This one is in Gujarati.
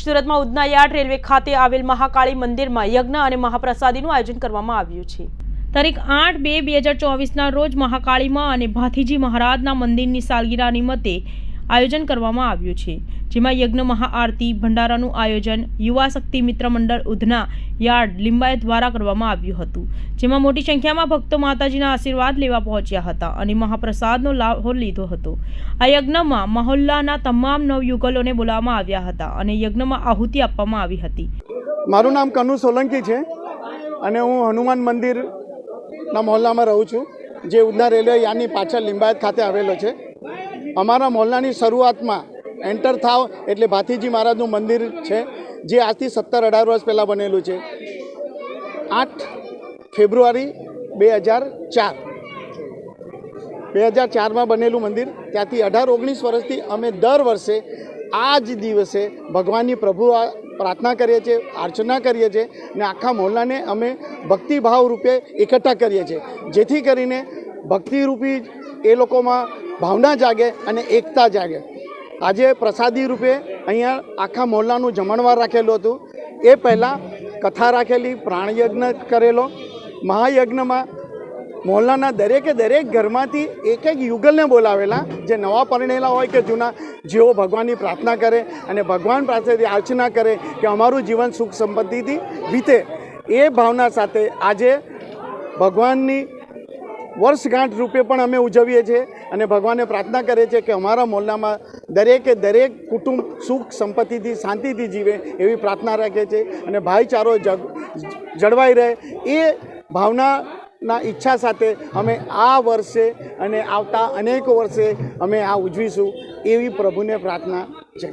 સુરતમાં ઉદનાયાર્ડ રેલવે ખાતે આવેલ મહાકાળી મંદિરમાં યજ્ઞ અને મહાપ્રસાદીનું આયોજન કરવામાં આવ્યું છે. તારીખ આઠ બે બે હજાર ચોવીસના રોજ મહાકાળીમાં અને ભાથીજી મહારાજના મંદિરની સાલગીરા નિમિત્તે આયોજન કરવામાં આવ્યું છે. જેમાં યજ્ઞ મહાઆરતી, ભંડારાનું આયોજન, યુવા શક્તિ મિત્ર મંડળ ઉધના, યાર્ડ, લિંબાયત દ્વારા કરવામાં આવ્યું હતું. જેમાં મોટી સંખ્યામાં ભક્તો માતાજીના આશીર્વાદ લેવા પહોંચ્યા હતા અને મહાપ્રસાદનો લાભ લીધો હતો. આ યજ્ઞમાં મહોલ્લાના તમામ નવયુગલોને બોલાવવામાં આવ્યા હતા અને યજ્ઞમાં આહુતિ આપવામાં આવી હતી. મારું નામ કનુ સોલંકી છે અને હું હનુમાન મંદિરના મહોલ્લામાં રહું છું, જે ઉધના રેલવે યાર્ડની પાછળ લિંબાયત ખાતે આવેલો છે. અમારા મોહલ્લાની શરૂઆતમાં એન્ટર થાવ એટલે ભાથીજી મહારાજનું મંદિર છે, જે આજથી સત્તર અઢાર વર્ષ પહેલાં બનેલું છે. આઠ ફેબ્રુઆરી બે હજાર ચાર. બે હજાર ચારમાં બનેલું મંદિર, ત્યાંથી અઢાર ઓગણીસ વર્ષથી અમે દર વર્ષે આ જ દિવસે ભગવાનની પ્રભુ પ્રાર્થના કરીએ છીએ, અર્ચના કરીએ છીએ ને આખા મોહલ્લાને અમે ભક્તિભાવ રૂપે એકઠા કરીએ છીએ. જેથી કરીને ભક્તિરૂપી એ લોકોમાં ભાવના જાગે અને એકતા જાગે. આજે પ્રસાદી રૂપે અહીંયા આખા મોહલ્લાનું જમણવાર રાખેલું હતું. એ પહેલાં કથા રાખેલી, પ્રાણયજ્ઞ કરેલો. મહાયજ્ઞમાં મોહલ્લાના દરેકે દરેક ઘરમાંથી એક એક યુગલને બોલાવેલા, જે નવા પરણેલા હોય કે જૂના, જેઓ ભગવાનની પ્રાર્થના કરે અને ભગવાન પાસેથી અર્ચના કરે કે અમારું જીવન સુખ સંપત્તિથી વીતે. એ ભાવના સાથે આજે ભગવાનની વર્ષગાંઠ રૂપે પણ અમે ઉજવીએ છીએ અને ભગવાનને પ્રાર્થના કરીએ છીએ કે અમારા મોહલ્લામાં દરેકે દરેક કુટુંબ સુખ, સંપત્તિથી, શાંતિથી જીવે એવી પ્રાર્થના રાખીએ છીએ અને ભાઈચારો જળવાઈ રહે એ ભાવનાના ઈચ્છા સાથે અમે આ વર્ષે અને આવતા અનેક વર્ષે અમે આ ઉજવીશું એવી પ્રભુને પ્રાર્થના છે.